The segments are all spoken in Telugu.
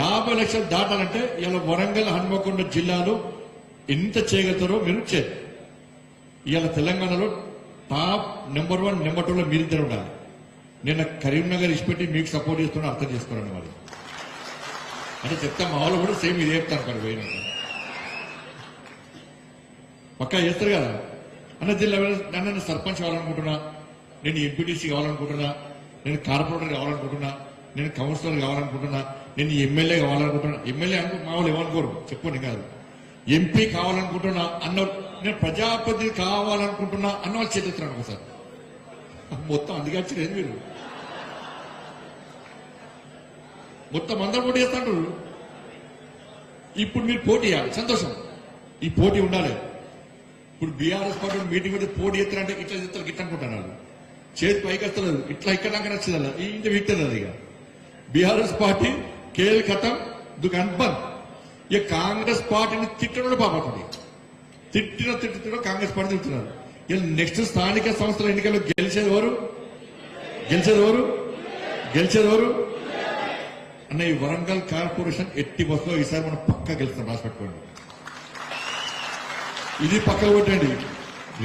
యాభై లక్షలు దాటాలంటే ఇలా వరంగల్ హనుమకొండ జిల్లాలో ఎంత చేయగలుగుతారో మీరు చేయరు ఇవాళ తెలంగాణలో టాప్ నెంబర్ వన్ నెంబర్ టూలో మీరిద్దరు ఉండాలి. నిన్న కరీంనగర్ ఇచ్చిపెట్టి మీకు సపోర్ట్ చేస్తున్నా అర్థం చేసుకోరండి వాళ్ళు అంటే చెప్తా మా వాళ్ళు కూడా సేమ్ ఇది చెప్తాను కానీ పోయినాక పక్కా చేస్తారు కదా. అన్న జిల్లా నన్ను సర్పంచ్ కావాలనుకుంటున్నా నేను ఎంపీటీసీ కావాలనుకుంటున్నా నేను కార్పొరేటర్ కావాలనుకుంటున్నా నేను కౌన్సిలర్ కావాలనుకుంటున్నా నేను ఎమ్మెల్యే కావాలనుకుంటున్నా ఎమ్మెల్యే అనుకో మా వాళ్ళు ఏమనుకోరు చెప్పండి కాదు. ఎంపీ కావాలనుకుంటున్నా అన్న నేను ప్రజాపతి కావాలనుకుంటున్నా అన్న వాళ్ళు చేతున్నారు ఒకసారి. మొత్తం అందుకే వచ్చి మీరు మొత్తం అందరూ పోటీ చేస్తాడు ఇప్పుడు మీరు పోటీ చేయాలి సంతోషం. ఈ పోటీ ఉండాలి. ఇప్పుడు బీఆర్ఎస్ పార్టీ మీటింగ్ మీద పోటీ చేస్తారంటే ఇట్లా చేస్తారు గిట్ట అనుకుంటున్నారు చేతి పైకి వస్తలేదు ఇట్లా ఇక్కడ నాకు నచ్చదు ఈ ఇంటి వీక్తుంది అది ఇక. బీఆర్ఎస్ పార్టీ కేల్ కథం దుకాన్ ఇక కాంగ్రెస్ పార్టీని తిట్టడం పాపతుంది తిట్టిన తిట్టుతున్న కాంగ్రెస్ పార్టీ తిడుతున్నారు. ఇక నెక్స్ట్ స్థానిక సంస్థల ఎన్నికల్లో గెలిచేది ఎవరు? గెలిచేది ఎవరు? గెలిచేది ఎవరు? అన్న ఈ వరంగల్ కార్పొరేషన్ ఎట్టి బస్సులో ఈసారి మనం పక్క గెలుస్తాం రాసి పెట్టుకోండి. ఇది పక్క కొట్టండి.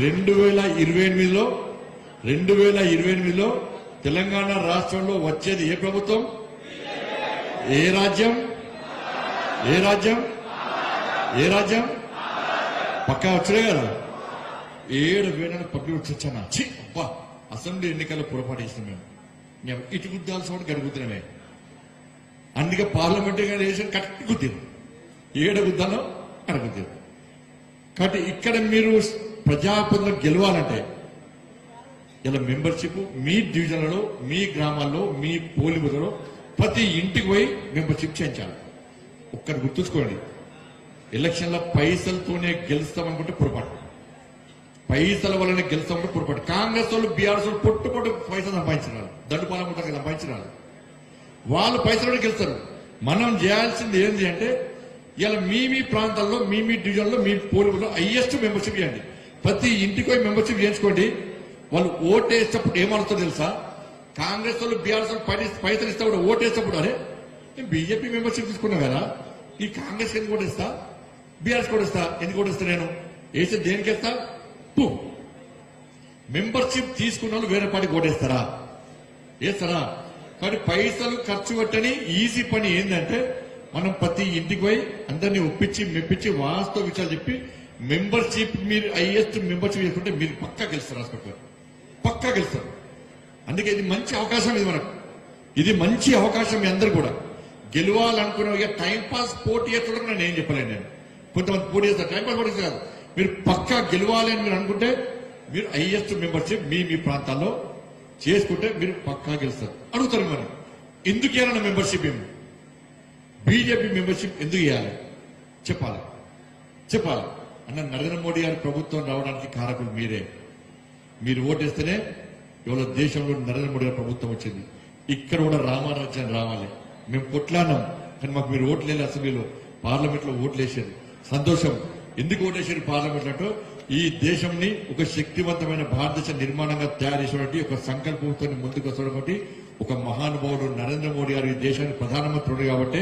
రెండు వేల ఇరవై ఎనిమిదిలో రెండు వేల ఇరవై ఎనిమిదిలో తెలంగాణ రాష్ట్రంలో వచ్చేది ఏ ప్రభుత్వం? ఏ రాజ్యం? ఏ రాజ్యం? ఏ రాజ్యం? పక్కా వచ్చాడే కదా? ఏడు వేల పబ్లిక్ వచ్చానా ఛీ అబ్బా అసెంబ్లీ ఎన్నికల్లో పొరపాటు చేసినాం మేము. మేము ఇటు గుద్దాల్సిన వాడు గడుగుతున్నామే అందుకే పార్లమెంటరీ వేసిన కరెక్ట్ గుద్దాం ఏడ గుద్దాలో అక్కడ కాబట్టి ఇక్కడ మీరు ప్రజాపతిలో గెలవాలంటే ఇలా మెంబర్షిప్ మీ డివిజన్లలో మీ గ్రామాల్లో మీ పోలిబులలో ప్రతి ఇంటికి పోయి మెంబర్షిప్ చేయించాలి ఒక్కరు గుర్తుంచుకోండి. ఎలక్షన్ల పైసలతోనే గెలుస్తామనుకుంటే పొరపాటు. పైసల వల్లనే గెలుస్తామంటే పొరపాటు. కాంగ్రెస్ వాళ్ళు బీఆర్ఎస్ వాళ్ళు పొట్టు పొట్టు పైసలు సంపాదించినారు. దండుపాలెం ఉంటారు సంపాదించినారు. వాళ్ళు పైసలు గెలుస్తారు. మనం చేయాల్సింది ఏంటి అంటే ఇలా మీ మీ ప్రాంతాల్లో మీ మీ డివిజన్లో మీ పోలింగ్లో హైయెస్ట్ మెంబర్షిప్ చేయండి ప్రతి ఇంటికి పోయి మెంబర్షిప్ చేయించుకోండి. వాళ్ళు ఓటేసేటప్పుడు ఏమవుతుందో తెలుసా? కాంగ్రెస్ వాళ్ళు బీఆర్ఎస్ వాళ్ళు పైసలు పైసలు ఇస్తే కూడా ఓటేసినప్పుడు అరే నేను బీజేపీ మెంబర్షిప్ తీసుకున్నా కదా ఈ కాంగ్రెస్ ఎందుకు ఓటేస్తా? బీఆర్ఎస్ కూడా ఇస్తా ఎందుకు ఓటేస్తా నేను? వేస్తే దేనికి వేస్తా మెంబర్షిప్ తీసుకున్న వాళ్ళు వేరే పార్టీకి ఓటేస్తారా? వేస్తారా? కానీ పైసలు ఖర్చు పెట్టని ఈజీ పని ఏంటంటే మనం ప్రతి ఇంటికి పోయి అందరినీ ఒప్పించి మెప్పించి వాస్తవ విషయాలు చెప్పి మెంబర్షిప్ మీరు హైయెస్ట్ మెంబర్షిప్ చేసుకుంటే మీరు పక్కా గెలుస్తారు హాస్పిటల్ పక్కా గెలుస్తారు. అందుకే ఇది మంచి అవకాశం ఇది మనకు. ఇది మంచి అవకాశం మీ అందరు కూడా. గెలవాలనుకునే ఇక టైంపాస్ పోటీ చేస్తడం నేను ఏం చెప్పలేను నేను. కొంతమంది పోటీ చేస్తారు. టైం పాస్ పోటీ కాదు మీరు పక్కా గెలవాలి అని మీరు అనుకుంటే మీరు హైయెస్ట్ మెంబర్షిప్ మీ మీ ప్రాంతాల్లో చేసుకుంటే మీరు పక్కా గెలుస్తారు. అడుగుతారు మరి. ఎందుకు ఇవ్వాలన్న మెంబర్షిప్ ఏమి? బీజేపీ మెంబర్షిప్ ఎందుకు ఇవ్వాలి? చెప్పాలి. చెప్పాలి. అన్న నరేంద్ర మోడీ గారి ప్రభుత్వం రావడానికి కారకులు మీరే. మీరు ఓటేస్తేనే ఇవాళ దేశంలో నరేంద్ర మోడీ ప్రభుత్వం వచ్చింది. ఇక్కడ కూడా రామారాజ్యం రావాలి. మేము కొట్లాడినాం కానీ మాకు మీరు ఓట్లు వేయాలి అసెంబ్లీలో. పార్లమెంట్లో ఓట్లు వేసారు సంతోషం. ఎందుకు ఓటేసారు పార్లమెంట్ అంటూ ఈ దేశంని ఒక శక్తివంతమైన భారతదేశ నిర్మాణంగా తయారు చేసినటువంటి ఒక సంకల్పంతో ముందుకు వస్తున్నటువంటి ఒక మహానుభావుడు నరేంద్ర మోడీ గారు ఈ దేశానికి ప్రధానమంత్రి కాబట్టి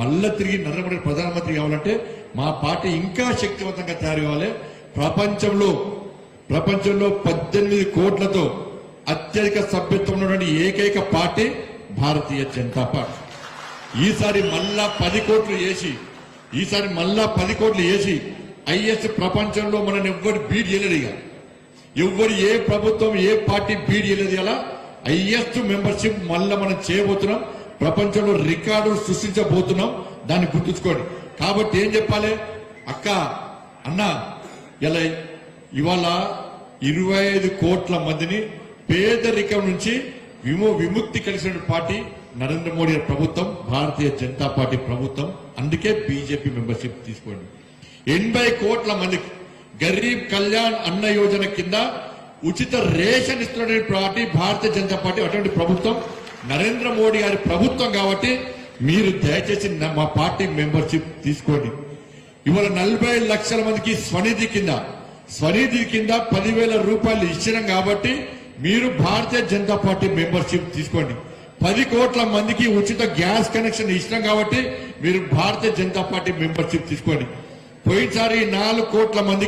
మళ్ళా తిరిగి నరేంద్ర మోడీ ప్రధానమంత్రి కావాలంటే మా పార్టీ ఇంకా శక్తివంతంగా తయారు కావాలి. ప్రపంచంలో ప్రపంచంలో పద్దెనిమిది కోట్లతో అత్యధిక సభ్యత్వం ఉన్నటువంటి ఏకైక పార్టీ భారతీయ జనతా పార్టీ. ఈసారి మళ్ళా పది కోట్లు వేసి ఈసారి మళ్ళా పది కోట్లు వేసి ఐఎస్ ప్రపంచంలో మనం ఎవ్వరు బీడ్ చేయలేదు ఇక. ఎవ్వరు ఏ ప్రభుత్వం ఏ పార్టీ బీడ్ చేయలేదు ఇలా ఐఎస్ మెంబర్షిప్ మళ్ళా మనం చేయబోతున్నాం. ప్రపంచంలో రికార్డు సృష్టించబోతున్నాం. దాన్ని గుర్తుంచుకోండి. కాబట్టి ఏం చెప్పాలి? అక్క అన్న ఇలా ఇవాళ ఇరవై ఐదు కోట్ల మందిని పేదరికం నుంచి విమో విముక్తి కలిసిన పార్టీ నరేంద్ర మోడీ ప్రభుత్వం భారతీయ జనతా పార్టీ ప్రభుత్వం. అందుకే బీజేపీ మెంబర్షిప్ తీసుకోండి. ఎనభై కోట్ల మందికి గరీబ్ కళ్యాణ్ అన్న యోజన కింద ఉచిత రేషన్ ఇస్తున్న పార్టీ భారతీయ జనతా పార్టీ అటువంటి ప్రభుత్వం నరేంద్ర మోడీ గారి ప్రభుత్వం కాబట్టి మీరు దయచేసి మా పార్టీ మెంబర్షిప్ తీసుకోండి. ఇవాళ నలభై లక్షల మందికి స్వనిధి కింద స్వనిధి కింద పదివేల రూపాయలు ఇచ్చినాం కాబట్టి మీరు భారతీయ జనతా పార్టీ మెంబర్షిప్ తీసుకోండి. పది కోట్ల మందికి ఉచిత గ్యాస్ కనెక్షన్ ఇష్టం కాబట్టి మీరు భారతీయ జనతా పార్టీ మెంబర్షిప్ తీసుకోండి. పోయినసారి నాలుగు కోట్ల మందికి